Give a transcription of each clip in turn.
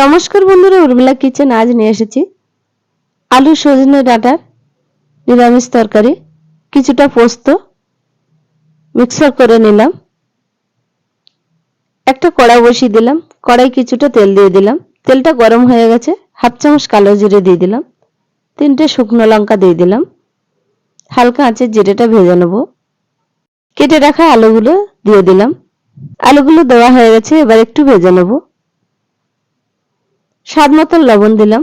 নমস্কার বন্ধুরা, উর্মিলা কিচেন আজ নিয়ে এসেছি। আলু সজনে ডাঁটার নিরামিষ তরকারি, কিছুটা পোস্ত মিক্সার করে নিলাম। একটা কড়া বসিয়ে দিলাম, কড়াই কিছুটা তেল দিয়ে দিলাম। তেলটা গরম হয়ে গেছে, হাফ চামচ কালো জিরে দিয়ে দিলাম, তিনটে শুকনো লঙ্কা দিয়ে দিলাম। হালকা আঁচে জিরেটা ভেজে নেব। কেটে রাখা আলুগুলো দিয়ে দিলাম। আলুগুলো দেওয়া হয়ে গেছে, এবার একটু ভেজে নেব। স্বাদ মতো লবণ দিলাম।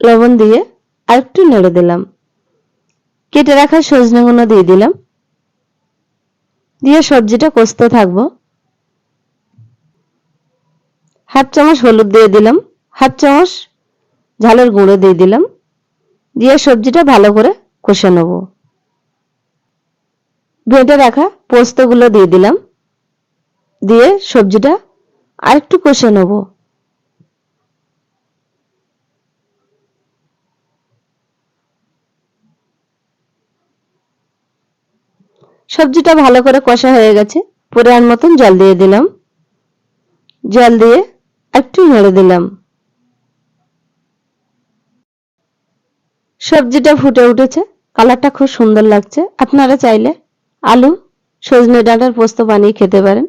লবণ দিয়ে আর একটু নেড়ে দিলাম। কেটে রাখা সজনে সজনেগুলো দিয়ে দিলাম। দিয়ে সবজিটা কষতে থাকব। হাফ চামচ হলুদ দিয়ে দিলাম। হাফ চামচ ঝালের গুঁড়ো দিয়ে দিলাম। দিয়ে সবজিটা ভালো করে কষে নেব। ভেটে রাখা পোস্তগুলো দিয়ে দিলাম। দিয়ে সবজিটা আরেকটু কষে নেব। সবজিটা ভালো করে কষা হয়ে গেছে। পরিমাণ মতন জল দিয়ে দিলাম। জল দিয়ে একটু নেড়ে দিলাম। সবজিটা ফুটে উঠেছে। কালারটা খুব সুন্দর লাগছে। আপনারা চাইলে আলু, সজনে ডাঁটার পোস্ত বানিয়ে খেতে পারেন।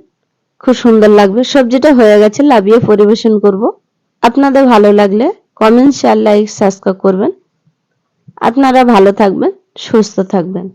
খুব সুন্দর লাগবে। সবজিটা হয়ে গেছে, লাভিয়ে পরিবেশন করব। আপনাদের ভালো লাগলে কমেন্ট শেয়ার লাইক সাবস্ক্রাইব করবেন। আপনারা ভালো থাকবেন, সুস্থ থাকবেন।